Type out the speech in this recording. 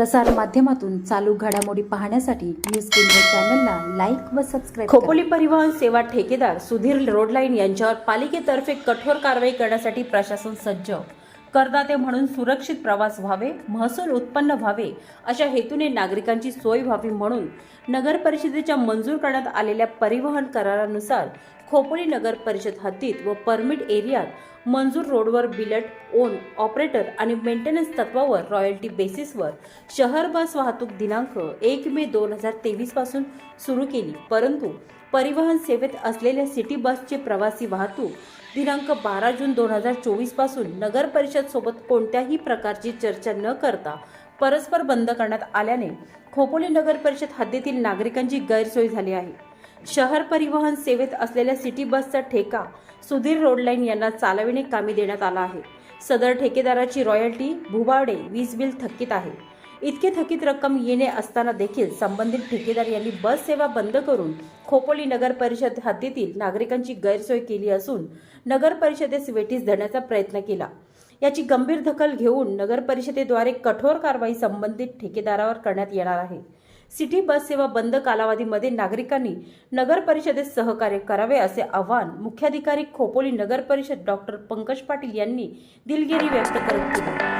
प्रसार माध्यमातून चालू घडामोडी पाहण्यासाठी न्यूज केंद्र चॅनलला लाईक व सबस्क्राईब खोपोली परिवहन सेवा ठेकेदार सुधीर रोडलाईन यांच्यावर पालिकेतर्फे कठोर कारवाई करण्यासाठी प्रशासन सज्ज. करदाते म्हणून सुरक्षित प्रवास व्हावे महसूल उत्पन्न व्हावे अशा हेतूने नागरिकांची सोय व्हावी म्हणून नगर परिषदेच्या मंजूर करण्यात आलेल्या परिवहन करारानुसार खोपोली नगर परिषद हद्दीत व परमिट एरियात मंजूर रोडवर बिलट ओन ऑपरेटर आणि मेंटेनन्स तत्वावर रॉयल्टी बेसिसवर शहर बस वाहतूक दिनांक एक मे दोन हजार तेवीसपासून सुरू केली. परंतु परिवहन सेवेत असलेल्या सिटी बसचे प्रवासी वाहतूक दिनांक बारा जून दोन हजार चोवीसपासून नगर परिषद सोबत कोणत्याही प्रकारची चर्चा न करता परस्पर बंद करण्यात आल्याने खोपोली नगर परिषद हद्दीतील नागरिकांची गैरसोय झाली आहे. शहर परिवहन सेवेत असलेल्या सिटी बसचा ठेका सुधीर रोडलाईन यांना चालविणे कामी देण्यात आला आहे. सदर ठेकेदाराची रॉयल्टी भुबावडे वीज बिल थकीत आहे. इतके थकीत रक्कम येणे असताना देखील संबंधित ठेकेदार यांनी बस सेवा बंद करून खोपोली नगर परिषद हद्दीतील नागरिकांची गैरसोय केली असून नगर परिषदेस वेठीस धरण्याचा प्रयत्न केला. याची गंभीर दखल घेऊन नगर परिषदेद्वारे कठोर कारवाई संबंधित ठेकेदारावर करण्यात येणार आहे. सिटी बस सेवा बंद कालावधीमध्ये नागरिकांनी नगर परिषदेत सहकार्य करावे असे आवाहन मुख्याधिकारी खोपोली नगर परिषद डॉक्टर पंकज पाटील यांनी दिलगिरी व्यक्त करत केली.